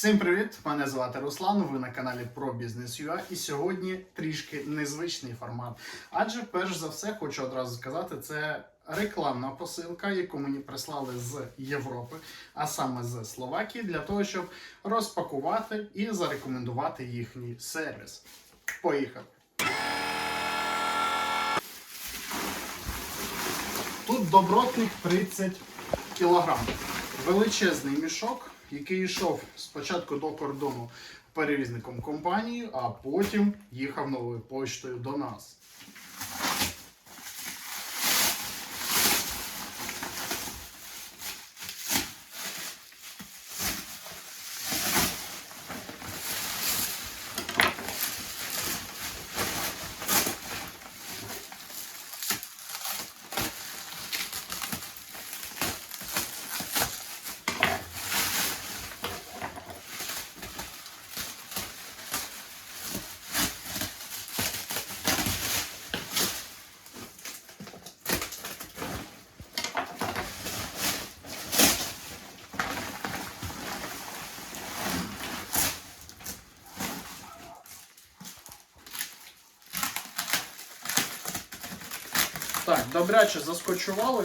Всім привіт! Мене звати Руслан. Ви на каналі про бізнес UA і сьогодні трішки незвичний формат. Адже, перш за все, хочу одразу сказати, це рекламна посилка, яку мені прислали з Європи, а саме з Словакії, для того, щоб розпакувати і зарекомендувати їхній сервіс. Поїхали! Тут добротних 30 кілограм. Величезний мішок, який йшов спочатку до кордону перевізником компанії, а потім їхав новою поштою до нас. Добряче заскочували.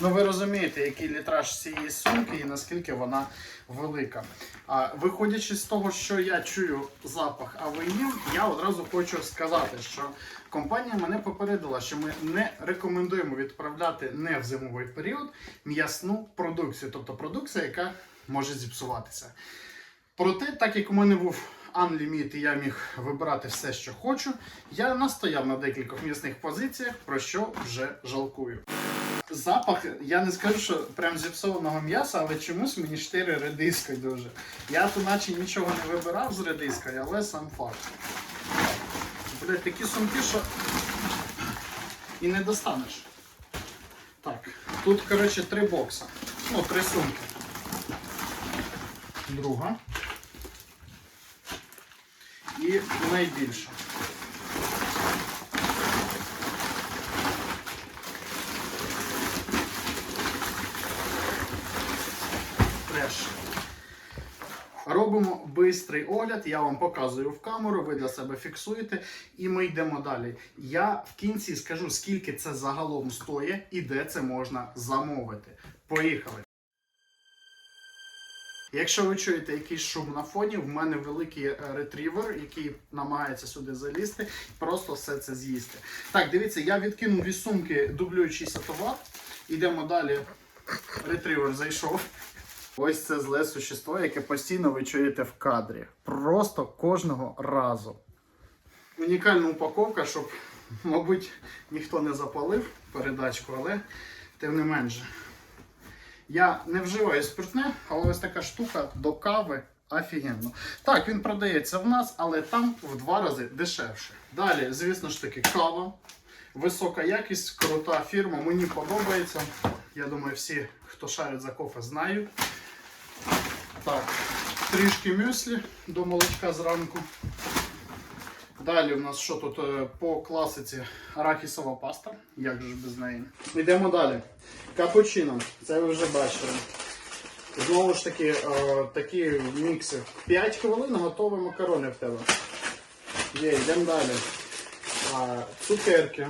Ну, ви розумієте, який літраж цієї сумки і наскільки вона велика. А виходячи з того, що я чую запах авеїв, я одразу хочу сказати, що компанія мене попередила, що ми не рекомендуємо відправляти не в зимовий період м'ясну продукцію, тобто продукція, яка може зіпсуватися. Проте, так як у мене був Unlimit і я міг вибирати все, що хочу, я настояв на декількох м'ясних позиціях, про що вже жалкую. Запах, я не скажу, що прям зіпсованого м'яса, але чомусь мені штири редискою дуже. Я то наче нічого не вибирав з редискою, але сам факт. Блять, такі сумки, що і не достанеш. Так, тут, коротше, три бокса. Ну, три сумки. Друга. І найбільша. Треш. Робимо бистрий огляд, я вам показую в камеру, ви для себе фіксуєте, і ми йдемо далі. Я в кінці скажу, скільки це загалом стоїть і де це можна замовити. Поїхали! Якщо ви чуєте якийсь шум на фоні, в мене великий е, ретрівер, який намагається сюди залізти, просто все це з'їсти. Так, дивіться, я відкинув із сумки дублюючийся товар. Ідемо далі. Ретрівер зайшов. Ось це зле существо, яке постійно ви чуєте в кадрі. Просто кожного разу. Унікальна упаковка, щоб, мабуть, ніхто не запалив передачку, але тим не менше. Я не вживаю спиртне, але ось така штука до кави офігенно. Так, він продається в нас, але там в два рази дешевше. Далі, звісно ж таки, кава. Висока якість, крута фірма, мені подобається. Я думаю, всі, хто шарить за кофе, знають. Так, трішки мюслі до молочка зранку. Далі у нас що тут е, по класиці арахісова паста. Як же без неї? Йдемо далі. Капучино. Це ви вже бачили. Знову ж таки, е, такі мікси. 5 хвилин готові макарони в тебе. Є, йдемо далі. А, цукерки.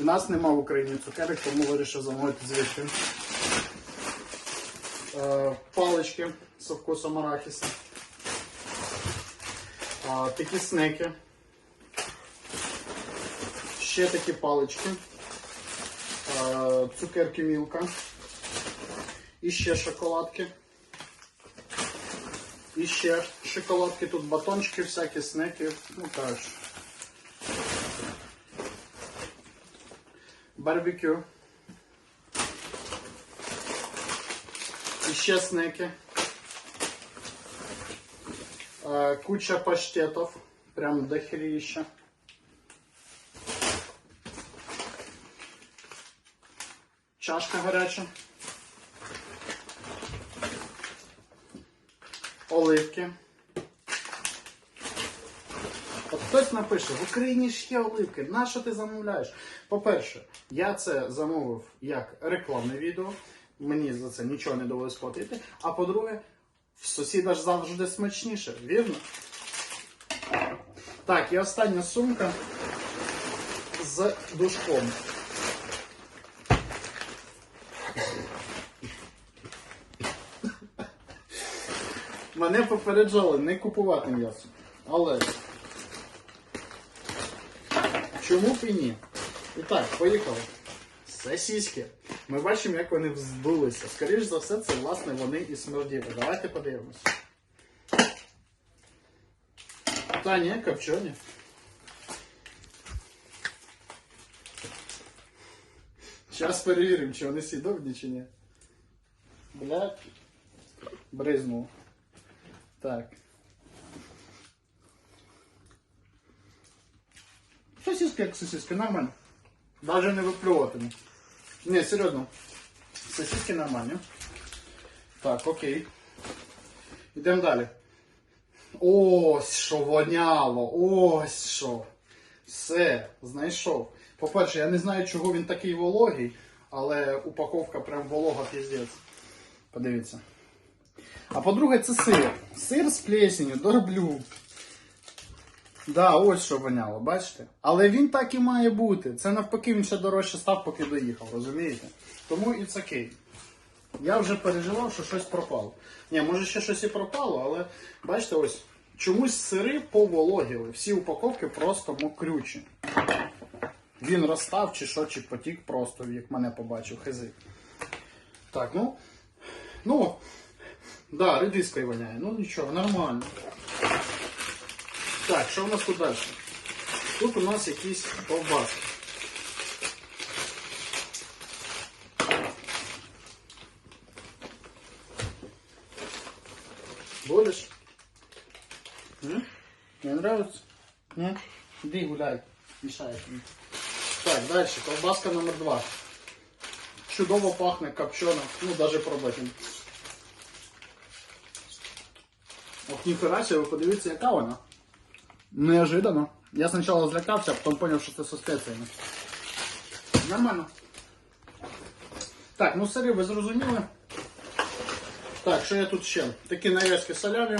У нас нема в Україні цукерок, тому вирішив замовити звідти. Е, палички з вкусом арахіса. Такі снеки. Ще такі палички. Цукерки мілка. І ще шоколадки. І ще шоколадки, тут батончики, всякі снеки. Ну так. Барбекю. І ще снеки. Куча паштетов. Прям дохерища. Чашка гаряча. Оливки. От хтось напише, в Україні ж є оливки, на що ти замовляєш? По-перше, я це замовив як рекламне відео, мені за це нічого не довелось платити. А по-друге, в сусіда ж завжди смачніше, вірно? Так, і остання сумка з душком. Мене попереджали не купувати м'ясо. Але чому б і ні? І так, поїхали. Сосиски. Ми бачимо, як вони вздулися. Скоріше за все, це власне вони і смерділи. Давайте подивимось. Та ні, копчені. Зараз перевіримо, чи вони сідовні, чи ні. Блядь. Бризнув. Так. Сосиски як сосиски, нормально. Даже не виплюватиму. Не, серйозно. Сосиски нормальні. Так, окей. Йдемо далі. Ось що воняло, ось що. Все, знайшов. По-перше, я не знаю, чого він такий вологий, але упаковка прям волога піздець. Подивіться. А по-друге, це сир. Сир з плесенью, дороблю. Да, ось що воняло, бачите? Але він так і має бути. Це навпаки він ще дорожче став, поки доїхав, розумієте? Тому і окей. Я вже переживав, що щось пропало. Ні, може ще щось і пропало, але бачите, ось чомусь сири повологіли. Всі упаковки просто мокрючі. Він розстав чи що, чи потік просто, як мене побачив, хизи. Так, ну. Ну, да, редиской воняє. Ну нічого, нормально. Так, що в нас тут далі? Тут у нас якісь ковбаски. Будешь? М? Не нравится? М? Иди гуляй. Мешает мне. Так, дальше. Колбаска номер два. Чудово пахне, копчено. Ну, даже пробуйте. Ніхера себе, ви подивіться, яка вона. Неожиданно. Я спочатку злякався, а потім зрозумів, що це со. Нормально. Так, ну сири ви зрозуміли. Так, що я тут ще? Такі нарізки салямі.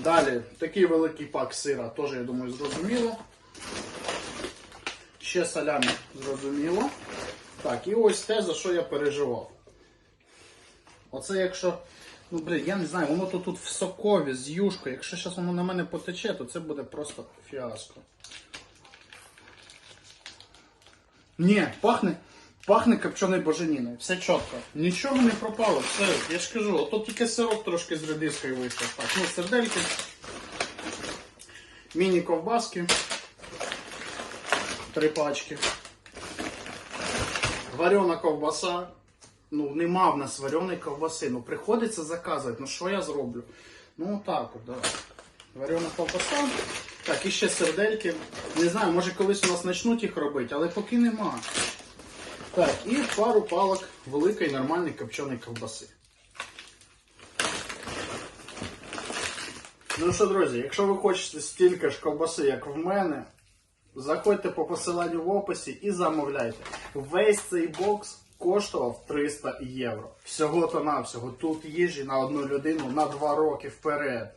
Далі такий великий пак сира, теж, я думаю, зрозуміло. Ще салямі зрозуміло. Так, і ось те, за що я переживав. Оце якщо. Ну, блін, я не знаю, воно тут, тут в сокові з юшкою. Якщо зараз воно на мене потече, то це буде просто фіаско. Ні, пахне, пахне копченою боженіною. Все чітко. Нічого не пропало, все, я ж кажу, ото тільки сирок трошки з редискою вийшов. Так, ну сердельки. Міні-ковбаски. Три пачки. Варена ковбаса. Ну, нема в нас вареної ковбаси. Ну, приходиться заказувати. Ну, що я зроблю? Ну, так от, давай. Варена ковбаса. Так, і ще сердельки. Не знаю, може колись у нас почнуть їх робити, але поки нема. Так, і пару палок великої нормальної копченої ковбаси. Ну що, друзі, якщо ви хочете стільки ж ковбаси, як в мене, заходьте по посиланню в описі і замовляйте. Весь цей бокс коштував 300 євро. Всього-то навсього. Тут їжі на одну людину на 2 роки вперед.